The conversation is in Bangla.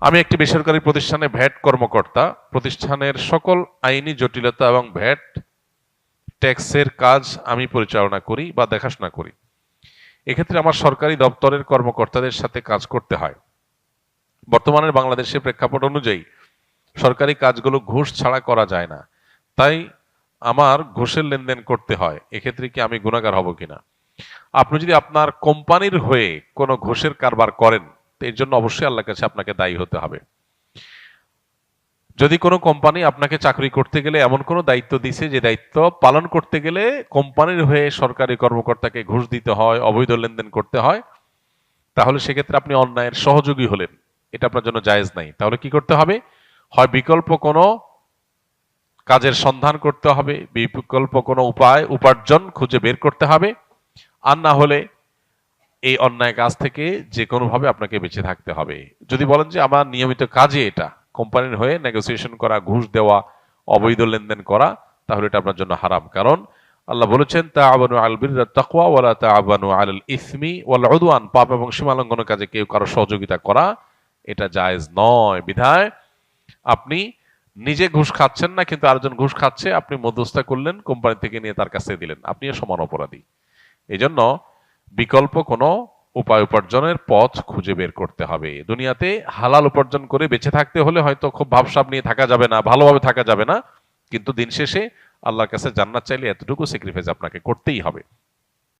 আমি একটি বেসরকারি প্রতিষ্ঠানে ভ্যাট কর্মকর্তা। প্রতিষ্ঠানের সকল আইনি জটিলতা এবং ভ্যাট ট্যাক্সের কাজ আমি পরিচালনা করি বা দেখাশোনা করি। এক্ষেত্রে আমার সরকারি দপ্তরের কর্মকর্তাদের সাথে কাজ করতে হয়। বর্তমানের বাংলাদেশের প্রেক্ষাপট অনুযায়ী সরকারি কাজগুলো ঘুষ ছাড়া করা যায় না। তাই আমার ঘুষের লেনদেন করতে হয়। এক্ষেত্রে কি আমি গুণাগার হব কিনা? আপনি যদি আপনার কোম্পানির হয়ে কোনো ঘুষের কারবার করেন তো এর জন্য অবশ্যই আল্লাহর কাছে আপনাকে দায়ী হতে হবে। যদি কোনো কোম্পানি আপনাকে চাকরি করতে গেলে এমন কোনো দায়িত্ব দিছে যে দায়িত্ব পালন করতে গেলে কোম্পানির হয়ে সরকারি কর্মকর্তাকে ঘুষ দিতে হয়, অবৈধ লেনদেন করতে হয়, তাহলে সেক্ষেত্রে আপনি অন্যায়ের সহযোগী হলেন। এটা আপনার জন্য জায়েজ নাই। তাহলে কি করতে হবে? হয় বিকল্প কোনো কাজের সন্ধান করতে হবে, বিকল্প কোনো উপায়, উপার্জন খুঁজে বের করতে হবে, আর না হলে এই অন্যায় কাজ থেকে যে কোনোভাবে আপনাকে বেঁচে থাকতে হবে। যদি বলেন যে আমার নিয়মিত কাজে এটা, কোম্পানির হয়ে নেগোসিয়েশন করা, ঘুষ দেওয়া, অবৈধ লেনদেন করা, তাহলে এটা আপনার জন্য হারাম। কারণ আল্লাহ বলেছেন তা আবানু আল বীর তাকওয়া ওয়ালা তা আবানু আল ইসমি ওয়াল উদওয়ান। পাপ এবং সীমালঙ্ঘন কাজে কেউ কারও সহযোগিতা করা এটা জায়েজ নয়। বিধায় আপনি নিজে ঘুষ খাচ্ছেন না, কিন্তু আরেকজন ঘুষ খাচ্ছে, আপনি মধ্যস্থতা করলেন, কোম্পানি থেকে নিয়ে তার কাছে দিলেন। আপনিও সমান অপরাধী। এই জন্য বিকল্প কোনো উপায় উপার্জনের পথ খুঁজে বের করতে হবে। দুনিয়াতে হালাল উপার্জন করে বেঁচে থাকতে হলে হয়তো খুব ভাবসাব নিয়ে থাকা যাবে না, ভালোভাবে থাকা যাবে না। কিন্তু দিন শেষে আল্লাহর কাছে জান্নাত চাইলে এতটুকু স্যাক্রিফাইস আপনাকে করতেই হবে।